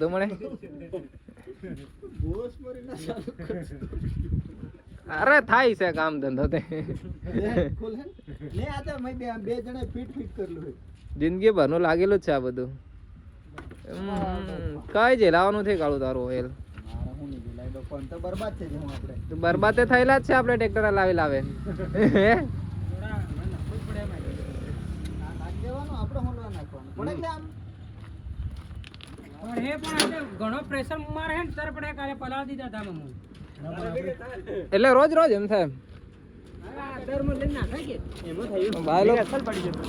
તો મને. બોસ મરી ના ચાલુ કરશું. અરે થાય છે કામ ધંધો તે. બે કરેલું જિંદગી ભરનું લાગેલું જ છે આ બધું. કઈ જેલાવાનું છે કાળું તારું ઓઇલ. બરબાદ થયેલા જ છે આપણે ટ્રેક્ટર લાવી. લાવે આપણે હોલવા નાખવાનું પડે એટલે આમ પણ એ પણ આજે ઘણો પ્રેશર મારે હે ને તર પણ કાલે પલાળ દીધા હતા મમ્મી. એટલે રોજ રોજ એમ થાય. દરમાં લઈને નાખાય કે એમાં થયું ભાઈ લોકો અસલ પડી જતો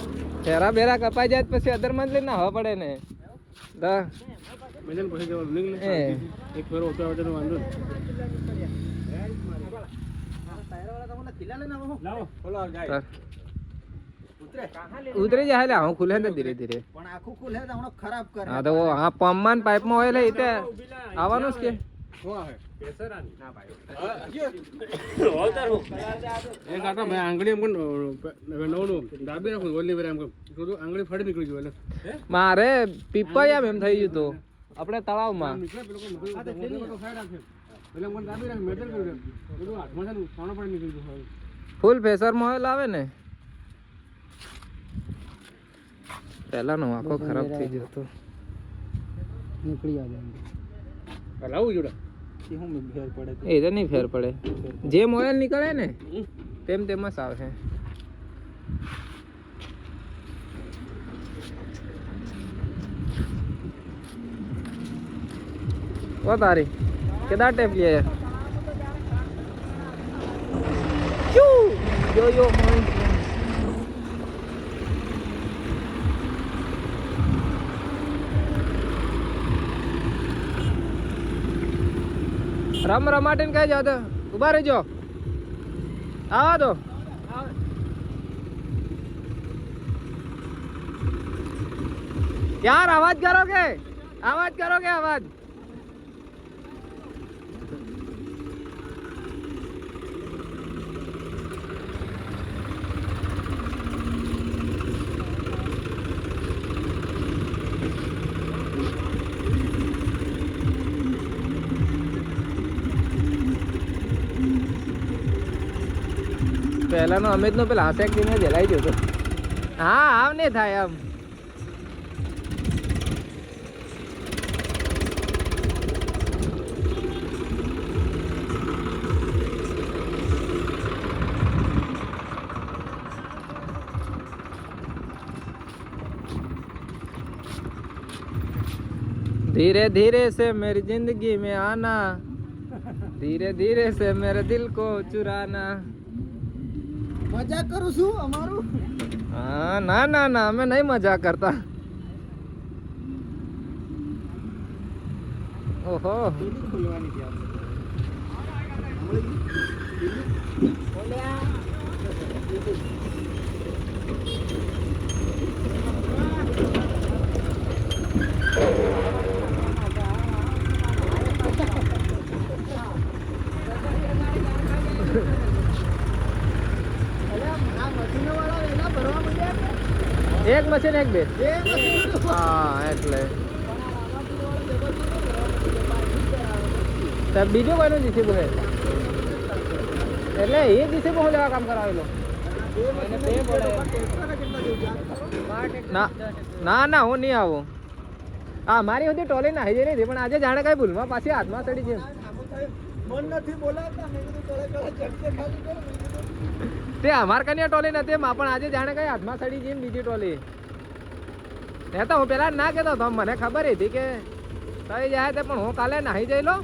ફેરા બેરા કપાઈ જાય પછી અદરમાં જ લઈને નાહવા પડે ને. તો એક ફેરો ઓટો વાંધો ખીલા લઈને આવો લાવો. બોલો તો ઉતરે. જાય એટલે હું ખુલે ને ધીરે ધીરે. પણ આખું ખુલે તો હમણાં ખરાબ કરે. હા તો હા આ પંપમાં ને પાઇપમાં હોય એટલે એ તે આવવાનું જ કે. એક આટા મેં આંગળી એમ નવનું દાબી નાખું ઓલી વેરા એમ કહું આંગળી ફાડી નીકળી ગયું એટલે. મારે પીપળિયા એમ થઈ ગયું હતું. આપણે તળાવમાં. ફૂલ ફેસરમાં લાવે મૂકી તો સાઈડ રાખે એટલે મને દાબી રાખે મેટલ કર્યું બધું હાથમાં છે ને સોનો પડી નીકળી ગયું ફૂલ પ્રેશરમાં ઓઇલ આવે ને પહેલાનો આખો ખરાબ થઈ ગયો હતો નીકળી આ જાય હલાવું જોડે કે હું ફેર પડે એ તો નહીં ફેર પડે. જે ઓઇલ નીકળે ને તેમ તેમ જ આવશે. ઓ તારી કેદા ટેપ લે. ક્યુ યો યો મોય રમ રમાટીને કઈ જાવ તો ઊભા રહેજો. આવા તો યાર અવાજ કરો કે? અવાજ કરો કે અવાજ પહેલાનો અમિત નો પેલા હાથેક દિને જલાઈ ગયો હતો હા આવ ને થાય આમ धीरे धीरे से मेरी जिंदगी में आना धीरे धीरे से मेरे दिल को चुराना મજાક કરું છું અમારું? હા ના ના ના અમે નહીં મજા કરતા. ઓહો. ખોલવાની છે આપણે. અલ્યા, આ મશીનોવાળા વહેલા ભરવા માંડ્યા છે. એક મશીન એક બે. હા એટલે. બીજું કોઈનું જીસીબુ બોલે એટલે એ જીસીબુ બહુ લેવા કામ કરાવેલો. ના ના ના હું નહીં આવું. હા મારી સુધી ટોલી નાહી જઈ નહીં પણ આજે જાણે કઈ ભૂલમાં પાછી હાથમાં ચડી છે મન નથી મેં તે અમાર કન્યા ટોલી નથી એમાં પણ આજે જાણે કઈ હાથમાં સડી જેમ બીજી ટોલી. એ તો હું પેલા ના કહેતો હતો, મને ખબર હતી કે થઈ જાય તે પણ હું કાલે નાહી જઈ લો